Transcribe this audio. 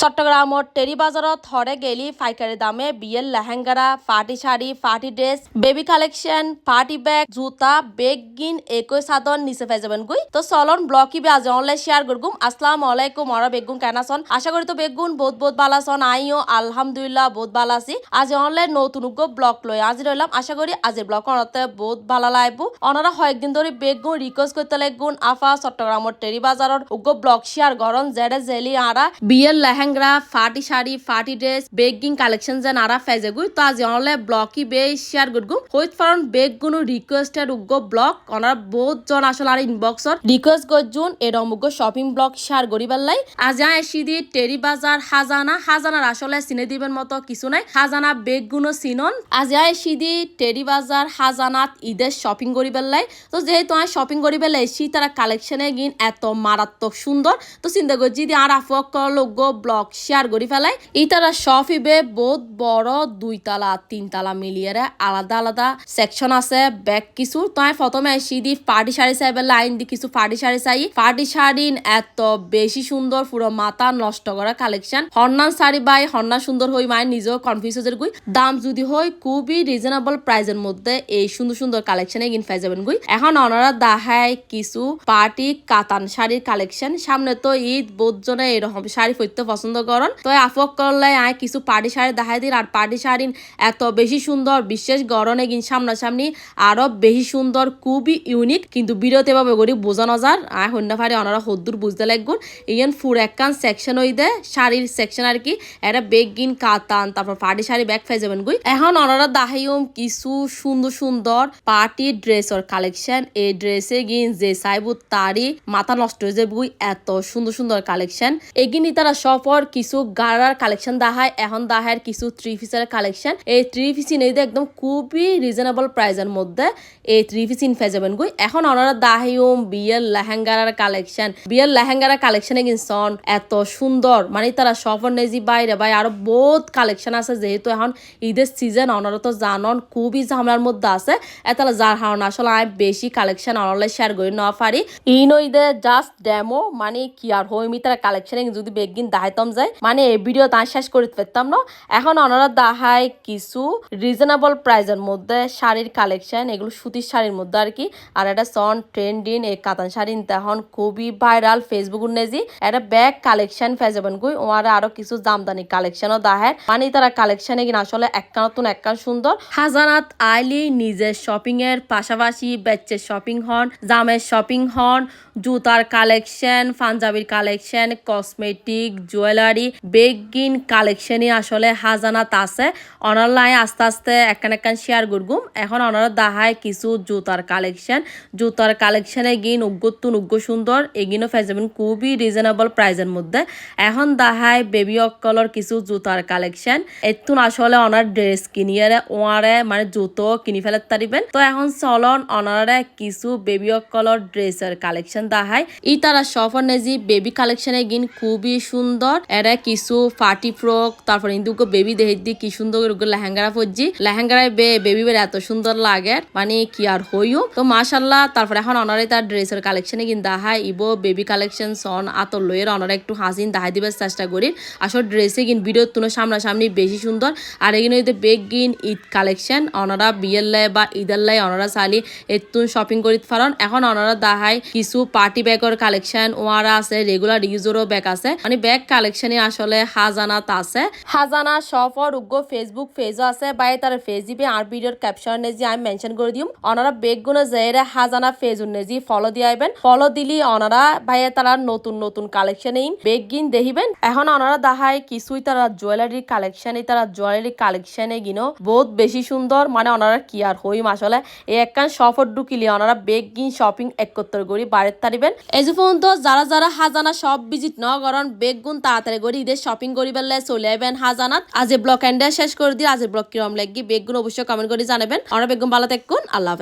চট্টগ্রামত টেরি বাজারত হরে গেলি পাইকারি দামে বিয়ের লেহেঙ্গারা party sari party dress baby collection party bag জুতা, বেগ, গিন, একই সাদন নিচে পাই যাবেন গুই তো চলন ব্লকি বে আজ অনলাইন শেয়ার করগুম আসসালামু আলাইকুম অরা বেগুন কেনাসন আশা করি তো বেগুন বহুত বহুত ভালো আছন। আইও, আলহামদুলিল্লাহ বহুত ভালো আছি। আজ অনলাইন নতুন ব্লক লই আজ রইলাম আশা করি আজের ব্লক অনতে বহুত ভালো লাগবো। অনারা কয়েকদিন ধরে বেগুন রিকোয়েস্ট করতে লাগুন আফা চট্টগ্রামত টেরি বাজারত উগ্র ব্লক শেয়ার গরম জেডে জেলি আরা বিয়ের লেহেঙ্গা ফাটি শাড়ি, ফাটি ড্রেস বেগিং কালেকশন যেন ফেজে গুই তো আজ অনলে ব্লকই বে শেয়ার করগু হইত ফারন বেগ গুনো রিকোয়েস্টের উগ্র ব্লক অনার বহুত জন আসলে আর ইনবক্সর রিকোয়েস্ট গজুন এরম উগ্র শপিং ব্লক শেয়ার করিবার লাই। আজ এসি দি টেরি বাজার, হাজানা, হাজানার আসলে চিনে দিবেন মতো কিছু নাই, হাজানা বেগ গুনো চিনন আজ এসি দি টেরি বাজার, হাজানাত ঈদের শপিং করিবার লাই। তো যেহেতু আমি শপিং করিবার লাই, এসি তারা কালেকশনে গিন এত মারাত্মক সুন্দর। তো চিন্তা করছি যে আর আফক লোক ব্লগ শেয়ার করি ফেলাই ই তারা শপ ইবে বহুত বড় দুই তালা তিন তালা মিলিয়ে আলাদা আলাদা সেকশন আছে ব্যাগ কিছু। তাই প্রথমে এসি দি পার্টি শাড়ি চাই লাইন দি কিছু পার্টি শাড়ি চাই। পার্টি শাড়ি এত বেশি সুন্দর, পুরো মাথা নষ্ট করা কালেকশন হর্নান শাড়ি বাই হন্না সুন্দর হই মায়ের নিজেও কনফিউজ হয়ে গুই। দাম যদি হয় খুবই রিজনেবল প্রাইজের মধ্যে এই সুন্দর সুন্দর কালেকশনে কিন পাই যাবেন গুই। এখন ওনারা দেখায় কিছু পার্টি কাতান শাড়ির কালেকশন সামনে তো ঈদ বোধজনে এরকম শাড়ি পরতে পছন্দ করেন। তো আফক করলে আয় কিছু পার্টি শাড়ি দেখাই দিন। আর পার্টি শাড়ি এত বেশি সুন্দর, বিশেষ গরমে কিন সামনাসামনি আরও বেশি সুন্দর, খুবই ইউনিক কিন্তু বিরতে ভাবে গরিব বোঝানো যার। আয় হন্যা ফাড়ি অনারা হদ্দুর বুঝতে লাগগুন ইয়ান ফুর একখান সেকশন হই দে, শাড়ির সেকশন আর কি। এটা বেগ গিন, কাতান, তারপর পার্টি শাড়ি ব্যাগ ফাই যাবেন গুই। এখন ওনারা দাহাইম কিছু সুন্দর সুন্দর পার্টি ড্রেসর কালেকশন এই ড্রেসে গিন যে সাইবু তারি মাথা নষ্ট হয়ে যাবে এত সুন্দর সুন্দর কালেকশন এগিনি তারা সফর কিছু গাড়ার কালেকশন দেখায় এখন দেখায় কিছু থ্রি পিসের কালেকশন এই থ্রি পিস নেই একদম খুবই রিজনেবল প্রাইসের মধ্যে এই থ্রি পিস ইন যাবেন গুই। এখন ওনারা দাহিউম বিয়ের লেহেঙ্গার কালেকশন বিয়ের লেহেঙ্গার কালেকশনে কিনছন, এত সুন্দর। মানে তারা সফর নেজি বাইরে ভাই, আরও বহুত কালেকশন আছে। যেহেতু এখন ঈদের সিজন ওনারা তো জানন খুবই ঝামেলার মধ্যে আছে। এতালা যার হারণ আসলে আমি বেশি কালেকশন অনলাইন শেয়ার করে নেওয়া পারি। ইন ঈদে জাস্ট ডেমো মানে কি আর হইমি তারা কালেকশনে যদি বেগিন দাহাইতম যায়। মানে এই ভিডিও তা শেষ করে ফেলতাম, না? এখন ওনারা দাহায় কিছু রিজনেবল প্রাইসের মধ্যে শাড়ির কালেকশন এগুলো সুতির শাড়ির মধ্যে আর কি। আর এটা সন ট্রেন্ডিং এই কাতান শাড়ি তখন খুবই ভাইরাল ফেসবুক নেজি। এটা ব্যাগ কালেকশন ফেজাবেন গুই ওরা আরও কিছু জামদানি কালেকশনও দাহের মানে তারা কালেকশনে কিনা আসলে একখান নতুন একখান সুন্দর। হাজানাত আইলি নিজের শপিং এর পাশাপাশি বেচের শপিং হন, জামের শপিং হন, জুতার কালেকশন পাঞ্জাবির কালেকশন কসমেটিক জুয়েলারি বেগিন কালেকশনই আসলে হাজানাত আছে। অনলাইন আস্তে আস্তে একখান একখান শেয়ার করগুম। এখন অনারা দাহায় কিছু জুতার কালেকশন। জুতার কালেকশনে গিন উগ্গতুন উগ্গ সুন্দর, এগিনও ফেজাবেন খুবই রিজনেবল প্রাইসের মধ্যে। এখন দাহায় বেবি অকলর কিছু জুতার কালেকশন। এতুন আসলে অনার ড্রেস কিনিয়ে ওয়ারে মানে জুতো কিনি ফেলে তারিবেন। তো এখন চলন অনারে কিছু বেবি অকলর ড্রেসের কালেকশন দাহায়। ই তারা সফর নেজি বেবি কালেকশনে গিন খুবই সুন্দর এরা কিছু পার্টি ফ্রক, তারপর ইন্দুকে বেবি দেহে দি কি সুন্দর লেহেঙ্গারা ফজি লেহেঙ্গারায় বে, বেবি বের এত সুন্দর লাগে মানে কি আর হইও। তো মাশাল্লাহ তারপর এখন অনারে তার ড্রেসের কালেকশনে কিন দাহায় ইবো বেবি কালেকশন সন, আতর লইয়ের অনারে একটু হাসিন দাহাই দিবার চেষ্টা করি। আসল ড্রেসে কিন ভিডিও তুনো সামনাসামনি বেশি সুন্দর। আর এগুলো হইতে বেগ গিন ঈদ কালেকশন অনারা বিয়ের লাই বা ঈদের লাই অনারা চালি এতুন শপিং করিত পারন এখন অনারা দাহাই কিছু পার্টি ব্যাগর কালেকশন ওয়ারা আছে রেগুলার ইউজেরও ব্যাগ আছে। মানে ব্যাগ কালেকশনে আসলে হাজানাত আছে। হাজানা সফর উগ্র ফেসবুক পেজও আছে। বাই তার দিবে আর ভিডিওর ক্যাপশন নেজি আমি মেনশন করে দিম অনারা বেগগুলো জেরে হাজানা ফেজ নেজি ফলো দিয়ে আইবেন। ফলো দিলি অনারা ভাই তারা নতুন নতুন কালেকশন ইন। বেগ গিন দেখিবেন এখন অনারা দাহাই কিছুই তারা জুয়েলারি কালেকশন তারা জুয়েলারি কালেকশনে গিনো। বহুত বেশি সুন্দর মানে ওনারা কি আর হইম আসলে। এই একখান সফর ঢুকিলি, ওনারা বেগ গিন শপিং একত্র করি বাড়ির তারিবেন। এই যে পর্যন্ত যারা যারা হাজানা সব ভিজিট ন করেন বেগ গুণ তাড়াতাড়ি করে ঈদের শপিং করি লাই চলে আইবেন হাজানাত। আজ ব্লক এন্ডে শেষ করে দিই আজ ব্লক কিরম লাগি বেগুন অবশ্যই কমেন্ট করে জানাবেন। আমরা বেগুন ভালো থাকুন। আল্লাহ হাফেজ।